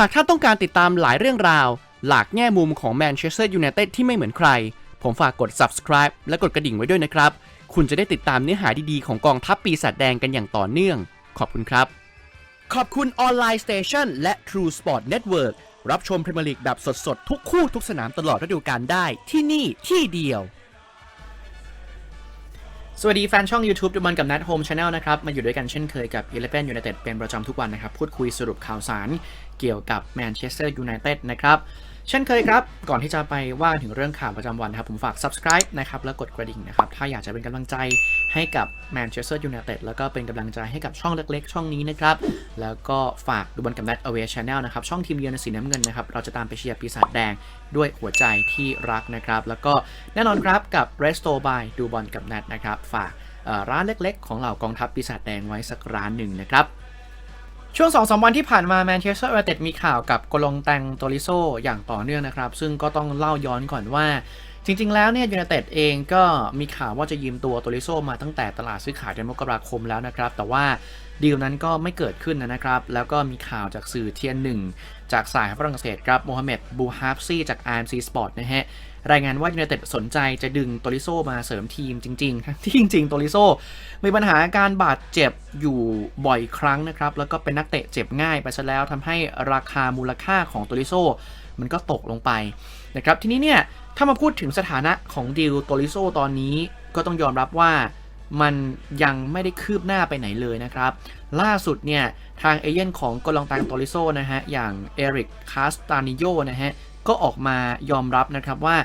หากท่านต้องการติดตามหลายเรื่องราว หลากแง่มุมของแมนเชสเตอร์ยูไนเต็ดที่ไม่เหมือนใคร ผมฝากกด subscribe และกดกระดิ่งไว้ด้วยนะครับ คุณจะได้ติดตามเนื้อหาดีๆ ของกองทัพปีศาจแดงกันอย่างต่อเนื่อง ขอบคุณครับ ขอบคุณออนไลน์สเตชันและ True Sport Network รับชมพรีเมียร์ลีกแบบสดๆ ทุกคู่ทุกสนามตลอดฤดูกาลได้ที่นี่ที่เดียว สวัสดีแฟนช่อง YouTube ดูบอลกับนัทโฮมชาแนลนะครับ มาอยู่ด้วยกันเช่นเคยกับ e l e v e n United เป็นประจำทุกวันนะครับ พูดคุยสรุปข่าวสาร เกี่ยวกับ Manchester United นะครับเช่นเคยครับ ก่อนที่จะไปว่าถึงเรื่องข่าวประจำวันนะครับ ผมฝาก subscribe นะครับ แล้วกดกระดิ่งนะครับ ถ้าอยากจะเป็นกำลังใจให้กับ Manchester United แล้วก็เป็นกำลังใจให้กับช่องเล็กๆ ช่องนี้นะครับ แล้วก็ฝากดูบอลกับ Net Away Channel นะครับ ช่องทีมเยือนสีน้ำเงินนะครับ เราจะตามไปเชียร์ปีศาจแดงด้วยหัวใจที่รักนะครับ แล้วก็แน่นอนครับกับ Resto by ดูบอลกับ Net นะครับ ฝากร้านเล็กๆ ของเหล่ากองทัพปีศาจแดงไว้สักร้านหนึ่งนะครับ ช่วง2อสวันที่ผ่านมาแมนเชสเตอร์ยูไนเต็ดมีข่าวกับโกลงแตงโตริโซอย่างต่อเนื่องนะครับ ซึ่งก็ต้องเล่าย้อนก่อนว่า จริง ๆ แล้วเนี่ยยูไนเต็ดเองก็มีข่าวว่าจะยืมตัวโตริโซมาตั้งแต่ตลาดซื้อขายเดือนมกราคมแล้วนะครับ แต่ว่าดีลนั้นก็ไม่เกิดขึ้นนะครับ แล้วก็มีข่าวจากสื่อเทียนหนึ่งจากสายฝรั่งเศสครับโมฮัมเหม็ดบูฮาฟซี่จาก RMC Sport นะฮะ รายงานว่ายูไนเต็ดสนใจจะดึงโตริโซมาเสริมทีมจริงๆ ที่จริงๆ โตริโซมีปัญหาการบาดเจ็บอยู่บ่อยครั้งนะครับ แล้วก็เป็นนักเตะเจ็บง่ายไปซะแล้วทำให้ราคามูลค่าของโตริโซมันก็ตกลงไปนะครับทีนี้เนี่ยถ้ามาพูดถึงสถานะของดิลโตริโซตอนนี้ก็ต้องยอมรับว่ามันยังไม่ได้คืบหน้าไปไหนเลยนะครับ ล่าสุดเนี่ย ทางเอเย่นของกอลองตังโตริโซนะฮะ อย่างเอริกคาสตานิโยนะฮะ ก็ออกมายอมรับนะครับว่า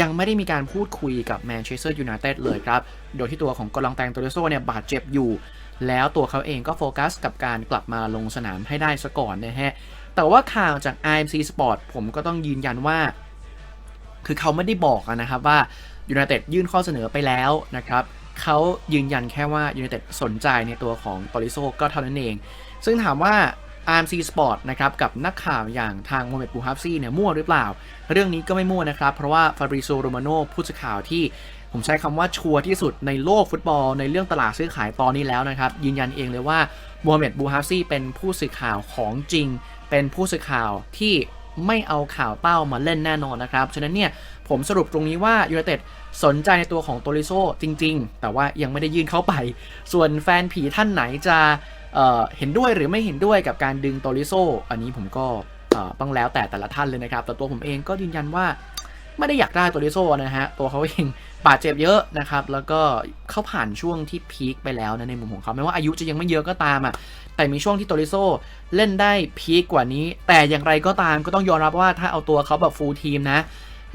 ยังไม่ได้มีการพูดคุยกับแมนเชสเตอร์ยูไนเต็ดเลยครับ โดยที่ตัวของกอลองแตงโตริโซเนี่ยบาดเจ็บอยู่ แล้วตัวเขาเองก็โฟกัสกับการกลับมาลงสนามให้ได้ซะก่อนนะฮะ แต่ว่าข่าวจาก IMC Sport ผมก็ต้องยืนยันว่า คือเขาไม่ได้บอกนะครับว่ายูไนเต็ดยื่นข้อเสนอไปแล้วนะครับเขายืนยันแค่ว่ายูไนเต็ดสนใจในตัวของตอริโซก็เท่านั้นเอง ซึ่งถามว่า RMC Sport นะครับกับนักข่าวอย่างทางโมเมดบูฮัฟซี่เนี่ยมั่วหรือเปล่า เรื่องนี้ก็ไม่มั่วนะครับ เพราะว่าฟาบริโซโรมาโนผู้สื่อข่าวที่ผมใช้คำว่าชัวร์ที่สุดในโลกฟุตบอล ในเรื่องตลาดซื้อขายตอนนี้แล้วนะครับ ยืนยันเองเลยว่าโมเมดบูฮัฟซี่เป็นผู้สื่อข่าวของจริง เป็นผู้สื่อข่าวที่ไม่เอาข่าวเต้ามาเล่นแน่นอนนะครับ ฉะนั้นเนี่ยผมสรุปตรงนี้ว่ายูไนเต็ดสนใจในตัวของโตริโซจริง ๆ แต่ว่ายังไม่ได้ยื่นเข้าไป ส่วนแฟนผีท่านไหนจะ เเห็นด้วยหรือไม่เห็นด้วยกับการดึงโตริโซ อันนี้ผมก็ต้องแล้วแต่แต่ละท่านเลยนะครับ แต่ตัวผมเองก็ยืนยันว่าไม่ได้อยากได้โตริโซนะฮะ ตัวเขาเองบาดเจ็บเยอะนะครับ แล้วก็เขาผ่านช่วงที่พีคไปแล้วนะในมุมของเขาไม่ว่าอายุจะยังไม่เยอะก็ตามอะ แต่มีช่วงที่โตริโซเล่นได้พีคกว่านี้ แต่อย่างไรก็ตามก็ต้องยอมรับว่าถ้าเอาตัวเขาแบบฟูลทีมนะ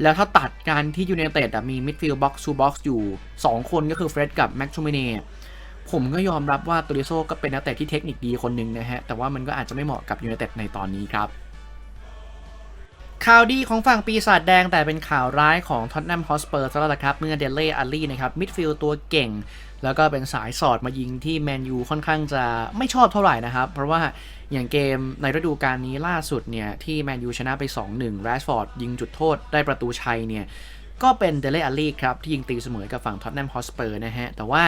แล้วถ้าตัดการที่ยูเนเต็ดมีมิดฟิลด์บ็อกซ์ซูบ็อกซ์อยู่ 2 คนก็คือเฟร็ดกับแม็กชูมิเน่ ผมก็ยอมรับว่าโตริโซก็เป็นนักเตะที่เทคนิคดีคนหนึ่งนะฮะ แต่ว่ามันก็อาจจะไม่เหมาะกับยูเนเต็ดในตอนนี้ครับ ข่าวดีของฝั่งปีศาจแดงแต่เป็นข่าวร้ายของท็อตแนมฮอสเปอร์ซะแล้วล่ะครับ เมื่อเดลเล่อารี่นะครับมิดฟิลด์ตัวเก่ง แล้วก็เป็นสายสอดมายิงที่แมนยูค่อนข้างจะไม่ชอบเท่าไหร่นะครับ เพราะว่าอย่างเกมในฤดูกาลนี้ล่าสุดเนี่ยที่แมนยูชนะไป 2-1แรชฟอร์ดยิงจุดโทษได้ประตูชัยเนี่ย ก็เป็นเดลเลอารี่ครับ ที่ยิงตีเสมอกับฝั่งท็อตแนมฮอสเปอร์นะฮะ แต่ว่า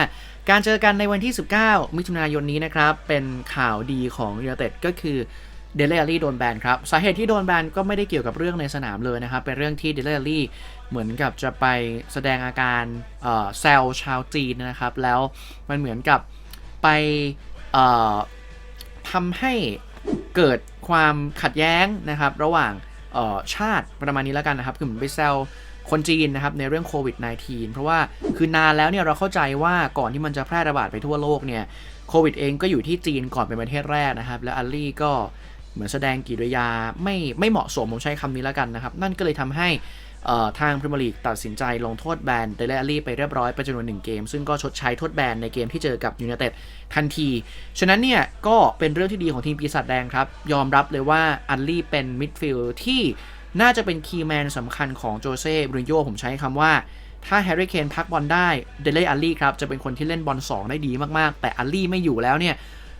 การเจอกันในวันที่ 19 มิถุนายนนี้นะครับ เป็นข่าวดีของยูไนเต็ดก็คือเดลเลอารี่โดนแบนครับ สาเหตุที่โดนแบนก็ไม่ได้เกี่ยวกับเรื่องในสนามเลยนะครับ เป็นเรื่องที่เดลเลอารี่เหมือนกับจะไปแสดงอาการเอ่อแซลชาวจีนนะครับ แล้วมันเหมือนกับไปทำให้เกิดความขัดแย้งนะครับ ระหว่างชาติประมาณนี้แล้วกันนะครับ คือเหมือนไปแซว คนจีนนะครับในเรื่องโควิด -19 เพราะว่าคือนานแล้วเนี่ยเราเข้าใจว่าก่อนที่มันจะแพร่ระบาดไปทั่วโลกเนี่ยโควิดเองก็อยู่ที่จีนก่อนเป็นประเทศแรกนะครับ แล้วอัลลี่ก็เหมือนแสดงกิริยาไม่ไม่เหมาะสมผมใช้คำนี้แล้วกันนะครับ นั่นก็เลยทำให้ทางพรีเมียร์ลีกตัดสินใจลงโทษแบนเดลอารี่ไปเรียบร้อยไปจำนวนหนึ่งเกม ซึ่งก็ชดใช้โทษแบนในเกมที่เจอกับยูไนเต็ดทันที ฉะนั้นเนี่ย ก็เป็นเรื่องที่ดีของทีมปีศาจแดงครับ ยอมรับเลยว่าอัลลี่เป็นมิดฟิลด์ที่ น่าจะเป็นคีย์แมนสำคัญของโจเซ่บริโยผมใช้คำว่า ถ้าแฮร์รี่เคนพักบอลได้เดลเลอัลลี่ครับ จะเป็นคนที่เล่นบอล2 ได้ดีมากๆ แต่อัลลี่ไม่อยู่แล้วเนี่ย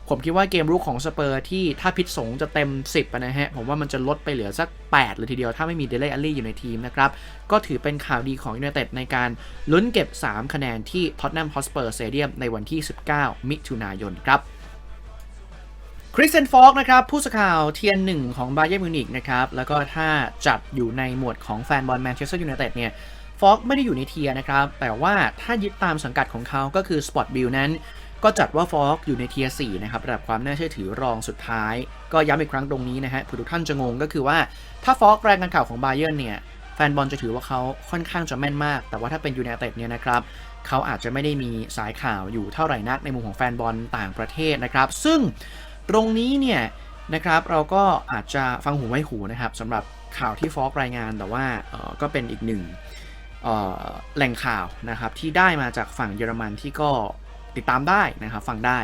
ผมคิดว่าเกมรุกของสเปอร์ที่ถ้าพิษสงจะเต็ม 10นะฮะ ผมว่ามันจะลดไปเหลือสัก 8 เลยทีเดียว ถ้าไม่มีเดล e อัลลี่อยู่ในทีมนะครับ ก็ถือเป็นข่าวดีของยูไนเต็ดในการลุ้นเก็บ 3 คะแนนที่ท็อตแนมฮอสเปอร์สเตเดียมในวันที่ 19 มิถุนายนครับ คริสเซนฟอกนะครับผู้สื่อข่าวเทียนหนึ่งของบาเย r n มิวนิกนะครับแล้วก็ถ้าจัดอยู่ในหมวดของแฟนบอลแมนเชสเตอร์ยูไนเต็ดเนี่ยฟอกไม่ได้อยู่ในเทียร์นะครับ แต่ว่าถ้ายึดตามสังกัดของเขาก็คือ Sport Bill นั้น ก็จัดว่าฟอกอยู่ในเทียร์4นะครับระดับความน่าเชื่อถือรองสุดท้าย ก็ย้ำอีกครั้งตรงนี้นะฮะผื่อทุกท่านจะงงก็คือว่าถ้าฟอกแรงงานข่าวของบาเย r n เนี่ยแฟนบอลจะถือว่าเขาค่อนข้างจะแม่นมาก แต่ว่าถ้าเป็นยูไนเต็ดเนี่ยนะครับเขาอาจจะไม่ได้มีสายข่าวอยู่เท่าไหร่นักในมุมของแฟนบอลต่างประเทศนะครับ ซึ่ง ตรงนี้เนี่ยนะครับเราก็อาจจะฟังหูไว้หูนะครับสำหรับข่าวที่ฟอกรายงานแต่ว่าก็เป็นอีกหนึ่งแหล่งข่าวนะครับที่ได้มาจากฝั่งเยอรมันที่ก็ติดตามได้นะครับฟังได้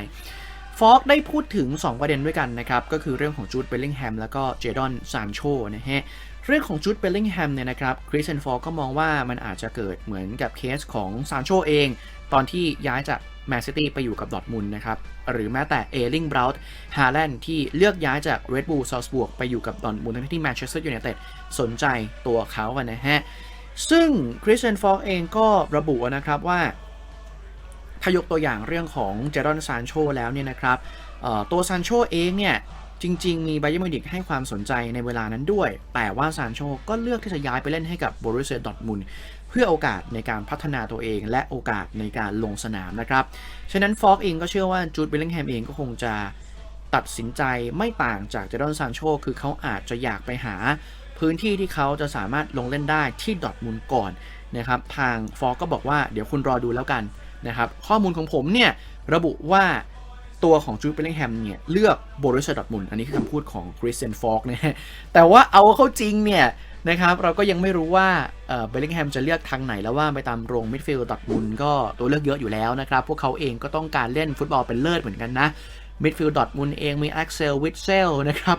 ฟอกได้พูดถึง 2 ประเด็นด้วยกันนะครับ ก็คือเรื่องของจูดเบลลิงแฮมแล้วก็เจดอนซานโชนะฮะเรื่องของจูดเบลลิงแฮมเนี่ยนะครับคริสเซนฟอร์ก็มองว่ามันอาจจะเกิดเหมือนกับเคสของซานโชเอง ตอนที่ย้ายจาก แมนซิตี้ไปอยู่กับดอทมุนนะครับ หรือแม้แต่เอลิงบราวท์ฮาแลนด์ที่เลือกย้ายจากเรดบูลซอลสบวกไปอยู่กับดอทมุนทั้งที่แมนเชสเตอร์ยูไนเต็ดสนใจตัวเขาอะนะฮะ ซึ่งคริสเตียนฟอกเองก็ระบุนะครับว่า ถ้ายกตัวอย่างเรื่องของเจรอนซานโชแล้วเนี่ยนะครับตัวซานโชเองเนี่ย จริง ๆ มีไบเยมิวนิกให้ความสนใจในเวลานั้นด้วย แต่ว่าซานโชก็เลือกที่จะย้ายไปเล่นให้กับบรุเซียดอทมุนเพื่อโอกาสในการพัฒนาตัวเอง และโอกาสในการลงสนามนะครับ ฉะนั้นฟอกเองก็เชื่อว่าจูดเบลลิงแฮมเองก็คงจะตัดสินใจไม่ต่างจากเจรอนซานโชคือเขาอาจจะอยากไปหาพื้นที่ที่เขาจะสามารถลงเล่นได้ที่ดอทมุนก่อนนะครับ ทางฟอกก็บอกว่าเดี๋ยวคุณรอดูแล้วกันนะครับ ข้อมูลของผมเนี่ยระบุว่า ตัวของจูดเบลลิงแฮมเนี่ย เลือกโบรุเซียดอทมุนอันนี้คือคำพูดของคริสเซนฟอกนะฮะแต่ว่าเอาเข้าจริงเนี่ยนะครับเราก็ยังไม่รู้ว่าเบลลิงแฮมจะเลือกทางไหนแล้วว่าไปตามโรงมิดฟิลด์ดอทมุนก็ตัวเลือกเยอะอยู่แล้วนะครับ พวกเขาเองก็ต้องการเล่นฟุตบอลเป็นเลิศเหมือนกันนะมิดฟิลด์ดอทมุนเองมีแอ็กเซลวิทเซลนะครับ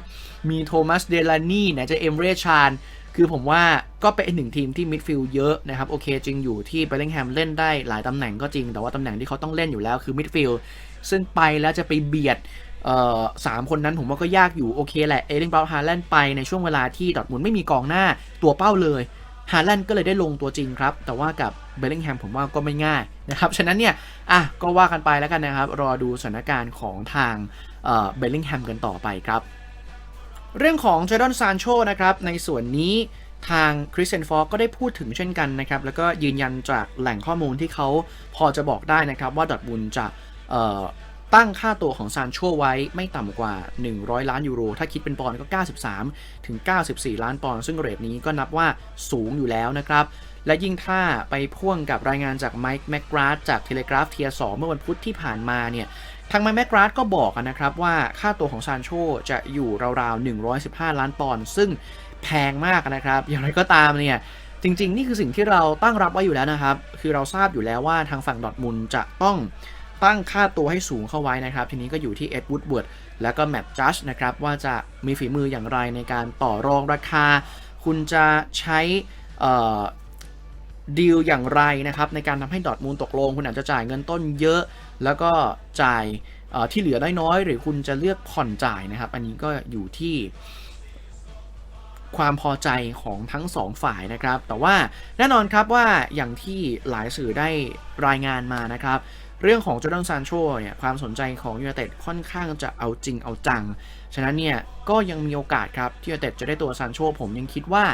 มีโทมัสเดลานี่ไหนจะเอมเรชาน คือผมว่าก็เป็นหนึ่งทีมที่มิดฟิลด์เยอะนะครับ โอเคจริงอยู่ที่เบลลิงแฮมเล่นได้หลายตำแหน่งก็จริง แต่ว่าตำแหน่งที่เขาต้องเล่นอยู่แล้วคือมิดฟิลด์ซึ่งไปแล้วจะไปเบียดสามคนนั้นผมว่าก็ยากอยู่ โอเคแหละ เอลิงบราวน์ฮาแลนด์ไปในช่วงเวลาที่ดอทมุนไม่มีกองหน้าตัวเป้าเลยฮาแลนด์ก็เลยได้ลงตัวจริงครับ แต่ว่ากับเบลลิงแฮมผมว่าก็ไม่ง่ายนะครับ ฉะนั้นเนี่ย อะ ก็ว่ากันไปแล้วกันนะครับ รอดูสถานการณ์ของทางเบลลิงแฮมกันต่อไปครับ เรื่องของเจดอนซานโชนะครับในส่วนนี้ทางคริสเซนฟอร์ก็ได้พูดถึงเช่นกันนะครับ แล้วก็ยืนยันจากแหล่งข้อมูลที่เขาพอจะบอกได้นะครับ ว่าดอร์ทมุนด์จะตั้งค่าตัวของซานโชไว้ไม่ต่ำกว่า 100 ล้านยูโร ถ้าคิดเป็นปอนด์ก็ 93 ถึง 94 ล้านปอนด์ซึ่งเรทนี้ก็นับว่าสูงอยู่แล้วนะครับ และยิ่งถ้าไปพ่วงกับรายงานจากไมค์แมกกราดจากเทเลกราฟเทียสเมื่อวันพุธที่ผ่านมาเนี่ย ทางไมแมกราดก็บอกนะครับว่าค่าตัวของซานโชจะอยู่ราวๆ 115 ล้านปอนด์ซึ่งแพงมากนะครับ อย่างไรก็ตามเนี่ยจริง ๆ นี่คือสิ่งที่เราตั้งรับไว้อยู่แล้วนะครับ คือเราทราบอยู่แล้วว่าทางฝั่งดอทมุนจะต้องตั้งค่าตัวให้สูงเข้าไว้นะครับ ทีนี้ก็อยู่ที่เอ็ดวูดเวิร์ดแล้วก็แมตต์จัสนะครับ ว่าจะมีฝีมืออย่างไรในการต่อรองราคา คุณจะใช้ ดีลอย่างไรนะครับในการทำให้ดอทมุนด์ตกลง คุณอาจจะจ่ายเงินต้นเยอะ แล้วก็จ่ายที่เหลือน้อยๆหรือคุณจะเลือกผ่อนจ่ายนะครับ อันนี้ก็อยู่ที่ความพอใจของทั้งสองฝ่ายนะครับ แต่ว่าแน่นอนครับว่าอย่างที่หลายสื่อได้รายงานมานะครับ เรื่องของจอร์แดนซานโชเนี่ยความสนใจของยูไนเต็ดค่อนข้างจะเอาจริงเอาจัง ฉะนั้นเนี่ยก็ยังมีโอกาสครับที่ยูไนเต็ดจะได้ตัวซานโชผมยังคิดว่า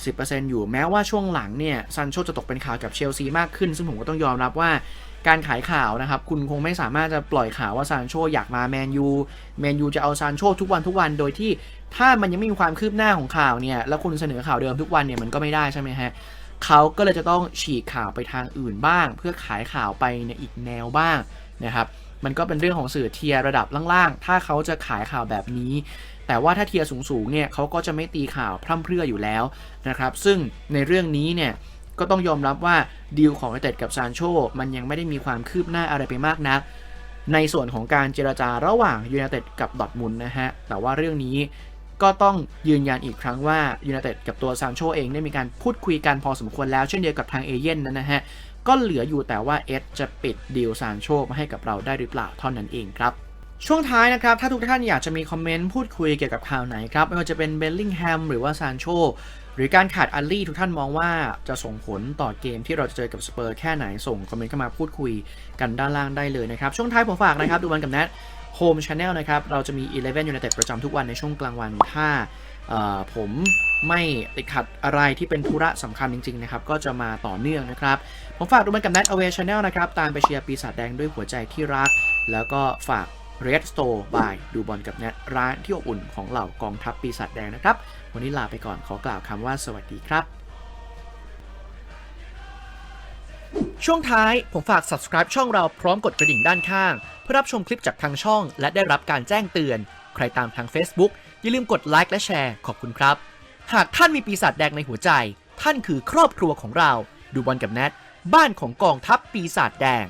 80%อยู่แม้ว่าช่วงหลังเนี่ยซานโชจะตกเป็นข่าวกับเชลซีมากขึ้น ซึ่งผมก็ต้องยอมรับว่าการขายข่าวนะครับ คุณคงไม่สามารถจะปล่อยข่าวว่าซานโชอยากมาแมนยูแมนยูจะเอาซานโชทุกวันทุกวันโดยที่ถ้ามันยังไม่มีความคืบหน้าของข่าวเนี่ยแล้วคุณเสนอข่าวเดิมทุกวันเนี่ยมันก็ไม่ได้ใช่ไหมฮะเขาก็เลยจะต้องฉีกข่าวไปทางอื่นบ้าง เพื่อขายข่าวไปในอีกแนวบ้างนะครับมันก็เป็นเรื่องของสื่อเทียร์ระดับล่างๆ ถ้าเขาจะขายข่าวแบบนี้ แต่ว่าถ้าเทียร์สูงๆเนี่ยเขาก็จะไม่ตีข่าวพร่ำเพรื่ออยู่แล้วนะครับ ซึ่งในเรื่องนี้เนี่ยก็ต้องยอมรับว่าดีลของยูไนเต็ดกับซานโชมันยังไม่ได้มีความคืบหน้าอะไรไปมากนัก ในส่วนของการเจรจาระหว่างยูไนเต็ดกับดอทมุนนะฮะ แต่ว่าเรื่องนี้ก็ต้องยืนยันอีกครั้งว่ายูไนเต็ดกับตัวซานโชเองได้มีการพูดคุยกันพอสมควรแล้วเช่นเดียวกับทางเอเย่นนั้นนะฮะ ก็เหลืออยู่แต่ว่าเอสจะปิดดีลซานโชมาให้กับเราได้หรือเปล่าเท่านั้นเองครับ ช่วงท้ายนะครับ ถ้าทุกท่านอยากจะมีคอมเมนต์พูดคุยเกี่ยวกับข่าวไหนครับ ไม่ว่าจะเป็นเบลลิงแฮมหรือว่าซานโชหรือการขาดอัลลี่ทุกท่านมองว่าจะส่งผลต่อเกมที่เราจะเจอกับสเปอร์แค่ไหนส่งคอมเมนต์เข้ามาพูดคุยกันด้านล่างได้เลยนะครับ ช่วงท้ายผมฝากนะครับ ดูบอลกับแนท Home Channel นะครับ เราจะมี Eleven United ประจำทุกวันในช่วงกลางวันถ้าผมไม่ติดขัดอะไรที่เป็นธุระสำคัญจริง ๆ นะครับ ก็จะมาต่อเนื่องนะครับ ผมฝากดูมันกับ Net Away Channel นะครับ ตามไปเชียร์ปีศาจแดงด้วยหัวใจที่รัก แล้วก็ฝาก Red Store by ดูบอลกับ Net ร้านที่อบอุ่นของเหล่ากองทัพปีศาจแดงนะครับ วันนี้ลาไปก่อนขอกล่าวคำว่าสวัสดีครับ ช่วงท้ายผมฝาก subscribe ช่องเราพร้อมกดกระดิ่งด้านข้าง เพื่อรับชมคลิปจากทางช่อง และได้รับการแจ้งเตือน ใครตามทาง Facebook อย่าลืมกดไลค์และแชร์ขอบคุณครับ หากท่านมีปีศาจแดงในหัวใจ ท่านคือครอบครัวของเรา ดูบอลกับแนทบ้านของกองทัพปีศาจแดง